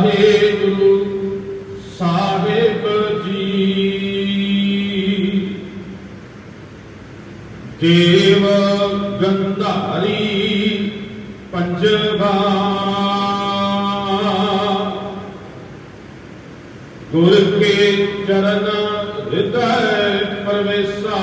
ਵਾਹਿਗੁਰੂ ਸਾਹਿਬ ਜੀ। ਦੇਵ ਗੰਧਾਰੀ ਪੰਜਵਾ। ਗੁਰ ਕੇ ਚਰਨ ਹਿਰਦੈ ਪਰਮੇਸ਼ਾ।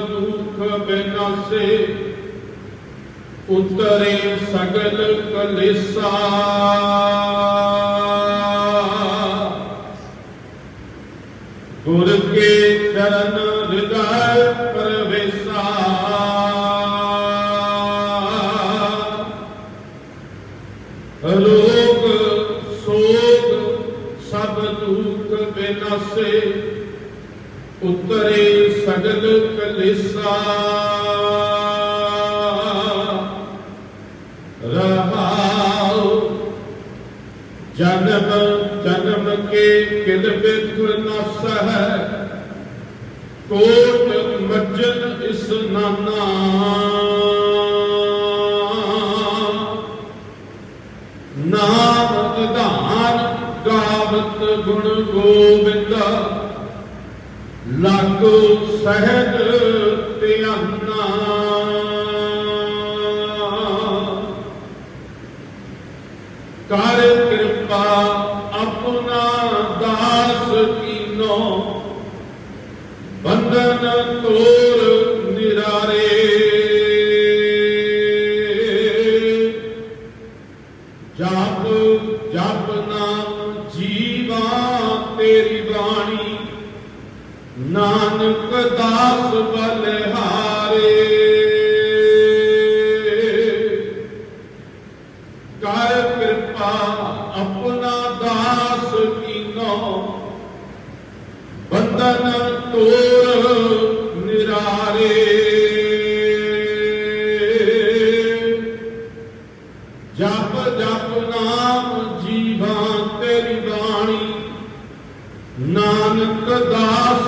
ਦੁਖ ਬਿਨਾਸੇ, ਉਤਰੇ ਸਗਲ ਕਲੇਸਾ। ਗੁਰ ਕੇ ਚਰਨ ਹਿਰਦੈ ਪਰਵੇਸਾ। ਰੋਗ ਸੋਗ ਸਭ ਦੁੱਖ ਬਿਨਾਸੇ ਉਤਰੇ ਸਗਲ ਕਲੇਸਾ। ਰਹਾਉ ਜਨਮ ਜਨਮ ਕੇ ਕਿਲ ਬਿਖ ਨਸ ਕੋਟ ਮੱਜਨ ਇਸ ਨਾਨਾ। ਨਾਮ ਅਧਾਨ ਗਾਵਤ ਗੁਣ ਗੋਬਿੰਦ ਲਾਗੋ ਸਹਿਜ ਧਿਆਨਾ ਕਰ ਕਿਰਪਾ ਆਪਣਾ ਦਾਸ ਕੀਨੋ, ਬੰਧਨ ਤੋਰ ਨਿਰਾਰੇ। ਜਪ ਜਪ ਨਾਮ ਜੀਵਾ ਤੇਰੀ ਬਾਣੀ ਨਾਨਕ ਦਾਸ ਬਲਿਹਾਰੇ। ਕਰ ਕਿਰਪਾ ਆਪਣਾ ਦਾਸ ਕੀਨੋ, ਬੰਧਨ ਤੋਰ ਨਿਰਾਰੇ। ਜਪ ਜਪ ਨਾਮ ਜੀਵਾ ਨਾਨਕ ਦਾਸ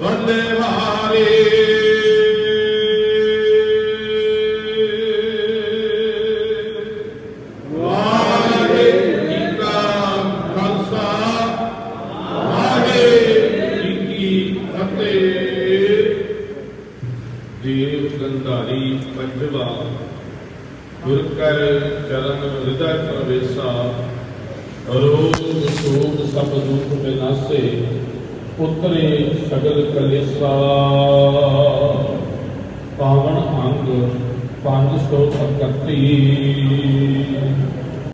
ਬਲਿਹਾਰੇ ਵਾਹਿਗੁਰੂ ਜੀ ਕਾ ਖਾਲਸਾ ਵਾਹਿਗੁਰੂ ਜੀ ਕੀ ਫਤਿਹ ਦੇਵ ਗੰਧਾਰੀ ਪੰਜਵਾ ਗੁਰ ਕੈ ਚਰਨ ਹਿਰਦੈ ਪ੍ਰਵੇਸਾ ਰੋਗ